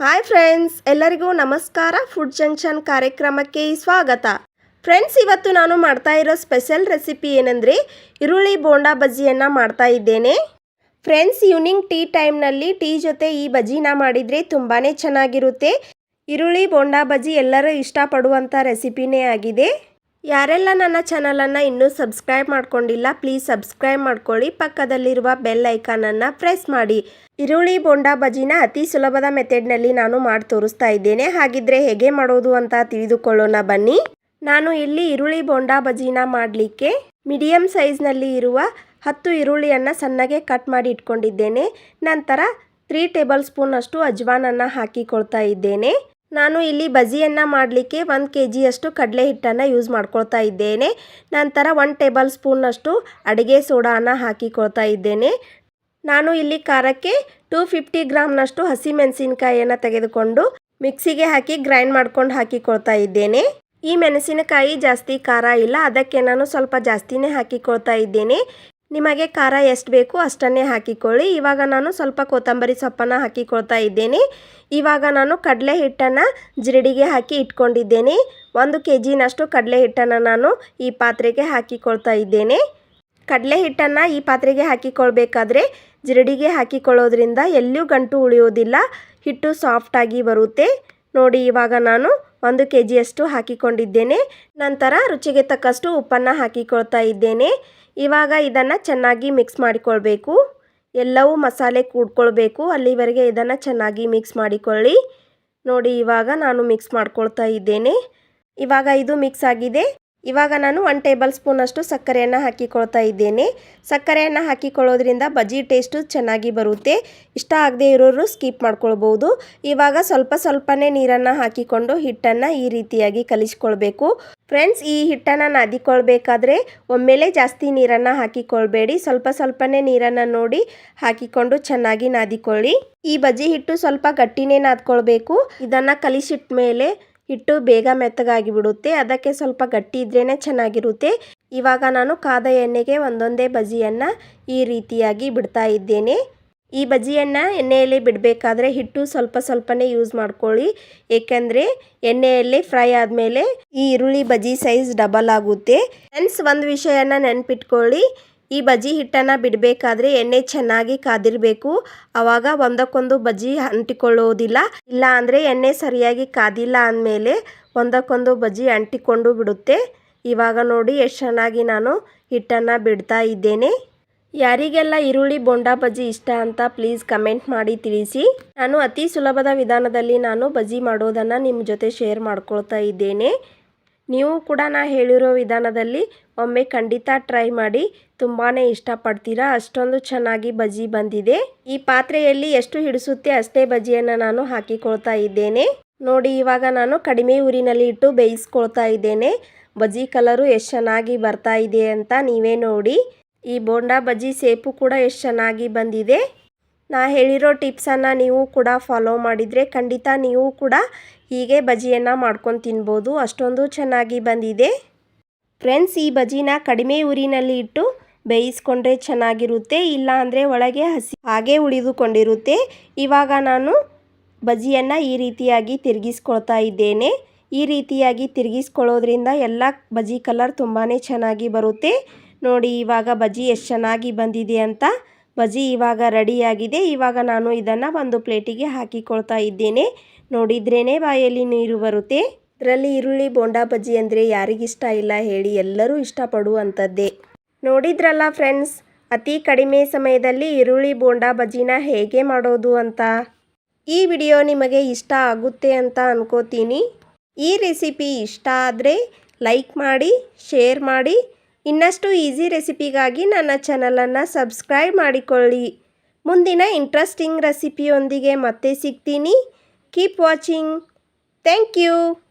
Hi friends, ಎಲ್ಲರಿಗೂ ನಮಸ್ಕಾರ. Food junction ಕಾರ್ಯಕ್ರಮಕ್ಕೆ ಸ್ವಾಗತ. ಫ್ರೆಂಡ್ಸ್, ಇವತ್ತು ನಾನು ಮಾಡ್ತಾ ಇರೋ ಸ್ಪೆಷಲ್ ರೆಸಿಪಿ ಏನಂದರೆ ಈರುಳ್ಳಿ ಬೋಂಡಾ ಬಜ್ಜಿಯನ್ನು ಮಾಡ್ತಾ ಇದ್ದೇನೆ. ಫ್ರೆಂಡ್ಸ್, ಈವ್ನಿಂಗ್ ಟೀ ಟೈಮ್ನಲ್ಲಿ ಟೀ ಜೊತೆ ಈ ಬಜ್ಜಿನ ಮಾಡಿದರೆ ತುಂಬಾ ಚೆನ್ನಾಗಿರುತ್ತೆ. ಈರುಳ್ಳಿ ಬೋಂಡಾ ಬಜ್ಜಿ ಎಲ್ಲರೂ ಇಷ್ಟಪಡುವಂಥ ರೆಸಿಪಿನೇ ಆಗಿದೆ. ಯಾರೆಲ್ಲ ನನ್ನ ಚಾನಲನ್ನು ಇನ್ನೂ ಸಬ್ಸ್ಕ್ರೈಬ್ ಮಾಡ್ಕೊಂಡಿಲ್ಲ, ಪ್ಲೀಸ್ ಸಬ್ಸ್ಕ್ರೈಬ್ ಮಾಡ್ಕೊಳ್ಳಿ. ಪಕ್ಕದಲ್ಲಿರುವ ಬೆಲ್ ಐಕಾನನ್ನು ಪ್ರೆಸ್ ಮಾಡಿ. ಈರುಳ್ಳಿ ಬೋಂಡಾ ಬಜಿನ ಅತಿ ಸುಲಭದ ಮೆಥಡ್ನಲ್ಲಿ ನಾನು ಮಾಡಿ ತೋರಿಸ್ತಾ ಇದ್ದೇನೆ. ಹಾಗಿದ್ರೆ ಹೇಗೆ ಮಾಡೋದು ಅಂತ ತಿಳಿದುಕೊಳ್ಳೋಣ. ಬನ್ನಿ. ನಾನು ಇಲ್ಲಿ ಈರುಳ್ಳಿ ಬೋಂಡಾ ಬಜಿನ ಮಾಡಲಿಕ್ಕೆ ಮೀಡಿಯಮ್ ಸೈಜ್ನಲ್ಲಿ ಇರುವ ಹತ್ತು ಈರುಳ್ಳಿಯನ್ನು ಸಣ್ಣಗೆ ಕಟ್ ಮಾಡಿ ಇಟ್ಕೊಂಡಿದ್ದೇನೆ. ನಂತರ ತ್ರೀ ಟೇಬಲ್ ಸ್ಪೂನಷ್ಟು ಅಜ್ವಾನನ್ನು ಹಾಕಿಕೊಳ್ತಾ ಇದ್ದೇನೆ. ನಾನು ಇಲ್ಲಿ ಬಜಿಯನ್ನು ಮಾಡಲಿಕ್ಕೆ ಒಂದು ಕೆ ಜಿಯಷ್ಟು ಕಡಲೆ ಹಿಟ್ಟನ್ನು ಯೂಸ್ ಮಾಡ್ಕೊಳ್ತಾ ಇದ್ದೇನೆ. ನಂತರ ಒನ್ ಟೇಬಲ್ ಸ್ಪೂನ್ನಷ್ಟು ಅಡುಗೆ ಸೋಡಾನ ಹಾಕಿಕೊಳ್ತಾ ಇದ್ದೇನೆ. ನಾನು ಇಲ್ಲಿ ಖಾರಕ್ಕೆ ಟೂ ಫಿಫ್ಟಿ ಗ್ರಾಮ್ನಷ್ಟು ಹಸಿಮೆಣಸಿನಕಾಯಿಯನ್ನು ತೆಗೆದುಕೊಂಡು ಮಿಕ್ಸಿಗೆ ಹಾಕಿ ಗ್ರೈಂಡ್ ಮಾಡ್ಕೊಂಡು ಹಾಕಿಕೊಳ್ತಾ ಇದ್ದೇನೆ. ಈ ಮೆಣಸಿನಕಾಯಿ ಜಾಸ್ತಿ ಖಾರ ಇಲ್ಲ, ಅದಕ್ಕೆ ನಾನು ಸ್ವಲ್ಪ ಜಾಸ್ತಿನೇ ಹಾಕಿಕೊಳ್ತಾ ಇದ್ದೇನೆ. ನಿಮಗೆ ಖಾರ ಎಷ್ಟು ಬೇಕು ಅಷ್ಟನ್ನೇ ಹಾಕಿಕೊಳ್ಳಿ. ಇವಾಗ ನಾನು ಸ್ವಲ್ಪ ಕೊತ್ತಂಬರಿ ಸೊಪ್ಪನ್ನು ಹಾಕಿಕೊಳ್ತಾ ಇದ್ದೇನೆ. ಇವಾಗ ನಾನು ಕಡಲೆ ಹಿಟ್ಟನ್ನು ಜಿರಡಿಗೆ ಹಾಕಿ ಇಟ್ಕೊಂಡಿದ್ದೇನೆ. ಒಂದು ಕೆ ಜಿನಷ್ಟು ಕಡಲೆ ಹಿಟ್ಟನ್ನು ನಾನು ಈ ಪಾತ್ರೆಗೆ ಹಾಕಿಕೊಳ್ತಾ ಇದ್ದೇನೆ. ಕಡಲೆ ಹಿಟ್ಟನ್ನು ಈ ಪಾತ್ರೆಗೆ ಹಾಕಿಕೊಳ್ಬೇಕಾದ್ರೆ ಜಿರಡಿಗೆ ಹಾಕಿಕೊಳ್ಳೋದ್ರಿಂದ ಎಲ್ಲೂ ಗಂಟು ಉಳಿಯೋದಿಲ್ಲ. ಹಿಟ್ಟು ಸಾಫ್ಟಾಗಿ ಬರುತ್ತೆ. ನೋಡಿ ಇವಾಗ ನಾನು ಒಂದು ಕೆ ಜಿಯಷ್ಟು ಹಾಕಿಕೊಂಡಿದ್ದೇನೆ. ನಂತರ ರುಚಿಗೆ ತಕ್ಕಷ್ಟು ಉಪ್ಪನ್ನು ಹಾಕಿಕೊಳ್ತಾ ಇದ್ದೇನೆ. ಇವಾಗ ಇದನ್ನು ಚೆನ್ನಾಗಿ ಮಿಕ್ಸ್ ಮಾಡಿಕೊಳ್ಬೇಕು. ಎಲ್ಲವೂ ಮಸಾಲೆ ಕೂಡ್ಕೊಳ್ಬೇಕು. ಅಲ್ಲಿವರೆಗೆ ಇದನ್ನು ಚೆನ್ನಾಗಿ ಮಿಕ್ಸ್ ಮಾಡಿಕೊಳ್ಳಿ. ನೋಡಿ ಇವಾಗ ನಾನು ಮಿಕ್ಸ್ ಮಾಡ್ಕೊಳ್ತಾ ಇದ್ದೇನೆ. ಇವಾಗ ಇದು ಮಿಕ್ಸ್ ಆಗಿದೆ. ಇವಾಗ ನಾನು ಒನ್ ಟೇಬಲ್ ಸ್ಪೂನಷ್ಟು ಸಕ್ಕರೆಯನ್ನು ಹಾಕಿಕೊಳ್ತಾ ಇದ್ದೇನೆ. ಸಕ್ಕರೆಯನ್ನು ಹಾಕಿಕೊಳ್ಳೋದ್ರಿಂದ ಬಜ್ಜಿ ಟೇಸ್ಟು ಚೆನ್ನಾಗಿ ಬರುತ್ತೆ. ಇಷ್ಟ ಆಗದೆ ಇರೋರು ಸ್ಕಿಪ್ ಮಾಡ್ಕೊಳ್ಬೋದು. ಇವಾಗ ಸ್ವಲ್ಪ ಸ್ವಲ್ಪನೇ ನೀರನ್ನು ಹಾಕಿಕೊಂಡು ಹಿಟ್ಟನ್ನು ಈ ರೀತಿಯಾಗಿ ಕಲಿಸ್ಕೊಳ್ಬೇಕು. ಫ್ರೆಂಡ್ಸ್ ಈ ಹಿಟ್ಟನ್ನು ನಾದಿಕೊಳ್ಬೇಕಾದ್ರೆ ಒಮ್ಮೆಲೆ ಜಾಸ್ತಿ ನೀರನ್ನು ಹಾಕಿಕೊಳ್ಬೇಡಿ. ಸ್ವಲ್ಪ ಸ್ವಲ್ಪನೇ ನೀರನ್ನು ನೋಡಿ ಹಾಕಿಕೊಂಡು ಚೆನ್ನಾಗಿ ನಾದಿಕೊಳ್ಳಿ. ಈ ಬಜ್ಜಿ ಹಿಟ್ಟು ಸ್ವಲ್ಪ ಗಟ್ಟಿನೇ ನಾದ್ಕೊಳ್ಬೇಕು. ಇದನ್ನು ಕಲಿಸಿಟ್ಟ ಮೇಲೆ ಹಿಟ್ಟು ಬೇಗ ಮೆತ್ತಗಾಗಿ ಬಿಡುತ್ತೆ ಅದಕ್ಕೆ ಸ್ವಲ್ಪ ಗಟ್ಟಿ ಇದ್ರೇ ಚೆನ್ನಾಗಿರುತ್ತೆ. ಇವಾಗ ನಾನು ಕಾದ ಎಣ್ಣೆಗೆ ಒಂದೊಂದೇ ಬಜಿಯನ್ನು ಈ ರೀತಿಯಾಗಿ ಬಿಡ್ತಾ ಇದ್ದೇನೆ. ಈ ಬಜಿಯನ್ನು ಎಣ್ಣೆಯಲ್ಲಿ ಬಿಡಬೇಕಾದ್ರೆ ಹಿಟ್ಟು ಸ್ವಲ್ಪ ಸ್ವಲ್ಪನೇ ಯೂಸ್ ಮಾಡ್ಕೊಳ್ಳಿ. ಏಕೆಂದರೆ ಎಣ್ಣೆಯಲ್ಲಿ ಫ್ರೈ ಆದಮೇಲೆ ಈ ಈರುಳ್ಳಿ ಬಜಿ ಸೈಜ್ ಡಬಲ್ ಆಗುತ್ತೆ. ಫ್ರೆಂಡ್ಸ್, ಒಂದು ವಿಷಯನ ನೆನ್ಪಿಟ್ಕೊಳ್ಳಿ. ಈ ಬಜ್ಜಿ ಹಿಟ್ಟನ್ನು ಬಿಡಬೇಕಾದ್ರೆ ಎಣ್ಣೆ ಚೆನ್ನಾಗಿ ಕಾದಿರಬೇಕು. ಆವಾಗ ಒಂದಕ್ಕೊಂದು ಬಜ್ಜಿ ಅಂಟಿಕೊಳ್ಳೋದಿಲ್ಲ. ಇಲ್ಲ ಅಂದರೆ ಎಣ್ಣೆ ಸರಿಯಾಗಿ ಕಾದಿಲ್ಲ ಅಂದಮೇಲೆ ಒಂದಕ್ಕೊಂದು ಬಜ್ಜಿ ಅಂಟಿಕೊಂಡು ಬಿಡುತ್ತೆ. ಇವಾಗ ನೋಡಿ ಎಷ್ಟು ಚೆನ್ನಾಗಿ ನಾನು ಹಿಟ್ಟನ್ನು ಬಿಡ್ತಾ ಇದ್ದೇನೆ. ಯಾರಿಗೆಲ್ಲ ಈರುಳ್ಳಿ, ಬೋಂಡಾ ಬಜ್ಜಿ ಇಷ್ಟ ಅಂತ ಪ್ಲೀಸ್ ಕಮೆಂಟ್ ಮಾಡಿ ತಿಳಿಸಿ. ನಾನು ಅತಿ ಸುಲಭದ ವಿಧಾನದಲ್ಲಿ ನಾನು ಬಜ್ಜಿ ಮಾಡೋದನ್ನು ನಿಮ್ಮ ಜೊತೆ ಶೇರ್ ಮಾಡ್ಕೊಳ್ತಾ ಇದ್ದೇನೆ. ನೀವು ಕೂಡ ನಾ ಹೇಳಿರೋ ವಿಧಾನದಲ್ಲಿ ಒಮ್ಮೆ ಖಂಡಿತ ಟ್ರೈ ಮಾಡಿ ತುಂಬಾ ಇಷ್ಟಪಡ್ತೀರಾ? ಅಷ್ಟೊಂದು ಚೆನ್ನಾಗಿ ಬಜ್ಜಿ ಬಂದಿದೆ. ಈ ಪಾತ್ರೆಯಲ್ಲಿ ಎಷ್ಟು ಹಿಡಿಸುತ್ತೆ ಅಷ್ಟೇ ಬಜ್ಜಿಯನ್ನು ನಾನು ಹಾಕಿಕೊಳ್ತಾ ಇದ್ದೇನೆ. ನೋಡಿ, ಇವಾಗ ನಾನು ಕಡಿಮೆ ಊರಿನಲ್ಲಿ ಇಟ್ಟು ಬೇಯಿಸ್ಕೊಳ್ತಾ ಇದ್ದೇನೆ. ಬಜ್ಜಿ ಕಲರು ಎಷ್ಟು ಚೆನ್ನಾಗಿ ಬರ್ತಾ ಇದೆ ಅಂತ ನೀವೇ ನೋಡಿ. ಈ ಬೋಂಡಾ ಬಜ್ಜಿ ಸೇಪು ಕೂಡ ಎಷ್ಟು ಚೆನ್ನಾಗಿ ಬಂದಿದೆ. ನಾ ಹೇಳಿರೋ ಟಿಪ್ಸನ್ನು ನೀವು ಕೂಡ ಫಾಲೋ ಮಾಡಿದರೆ ಖಂಡಿತ ನೀವು ಕೂಡ ಹೀಗೆ ಬಜ್ಜಿಯನ್ನು ಮಾಡ್ಕೊಂಡು ತಿನ್ಬೋದು. ಅಷ್ಟೊಂದು ಚೆನ್ನಾಗಿ ಬಂದಿದೆ. ಫ್ರೆಂಡ್ಸ್, ಈ ಬಜ್ಜಿನ ಕಡಿಮೆ ಊರಿನಲ್ಲಿ ಇಟ್ಟು ಬೇಯಿಸ್ಕೊಂಡ್ರೆ ಚೆನ್ನಾಗಿರುತ್ತೆ ಇಲ್ಲ ಅಂದರೆ ಒಳಗೆ ಹಸಿ ಹಾಗೆ ಉಳಿದುಕೊಂಡಿರುತ್ತೆ. ಇವಾಗ ನಾನು ಬಜಿಯನ್ನು ಈ ರೀತಿಯಾಗಿ ತಿರುಗಿಸ್ಕೊಳ್ತಾ ಇದ್ದೇನೆ. ಈ ರೀತಿಯಾಗಿ ತಿರುಗಿಸ್ಕೊಳ್ಳೋದ್ರಿಂದ ಎಲ್ಲ ಬಜಿ ಕಲರ್ ತುಂಬಾ ಚೆನ್ನಾಗಿ ಬರುತ್ತೆ. ನೋಡಿ, ಇವಾಗ ಬಜಿ ಎಷ್ಟು ಚೆನ್ನಾಗಿ ಬಂದಿದೆ ಅಂತ. ಬಜ್ಜಿ ಇವಾಗ ರೆಡಿಯಾಗಿದೆ. ಇವಾಗ ನಾನು ಇದನ್ನು ಒಂದು ಪ್ಲೇಟಿಗೆ ಹಾಕಿಕೊಳ್ತಾ ಇದ್ದೇನೆ. ನೋಡಿದ್ರೇ ಬಾಯಲ್ಲಿ ನೀರು ಬರುತ್ತೆ. ಇದರಲ್ಲಿ ಈರುಳ್ಳಿ, ಬೋಂಡಾ ಬಜ್ಜಿ ಅಂದರೆ ಯಾರಿಗಿಷ್ಟ ಇಲ್ಲ ಹೇಳಿ ಎಲ್ಲರೂ ಇಷ್ಟಪಡುವಂಥದ್ದೇ. ನೋಡಿದ್ರಲ್ಲ ಫ್ರೆಂಡ್ಸ್, ಅತಿ ಕಡಿಮೆ ಸಮಯದಲ್ಲಿ ಈರುಳ್ಳಿ, ಬೋಂಡಾ ಬಜ್ಜಿನ ಹೇಗೆ ಮಾಡೋದು ಅಂತ? ಈ ವಿಡಿಯೋ ನಿಮಗೆ ಇಷ್ಟ ಆಗುತ್ತೆ ಅಂತ ಅನ್ಕೋತೀನಿ. ಈ ರೆಸಿಪಿ ಇಷ್ಟ ಆದರೆ ಲೈಕ್ ಮಾಡಿ, ಶೇರ್ ಮಾಡಿ ಇನ್ನಷ್ಟು ಈಸಿ ರೆಸಿಪಿಗಾಗಿ ನನ್ನ ಚಾನಲನ್ನು ಸಬ್ಸ್ಕ್ರೈಬ್ ಮಾಡಿಕೊಳ್ಳಿ. ಮುಂದಿನ ಇಂಟ್ರೆಸ್ಟಿಂಗ್ ರೆಸಿಪಿಯೊಂದಿಗೆ ಮತ್ತೆ ಸಿಗ್ತೀನಿ. Keep watching. Thank you.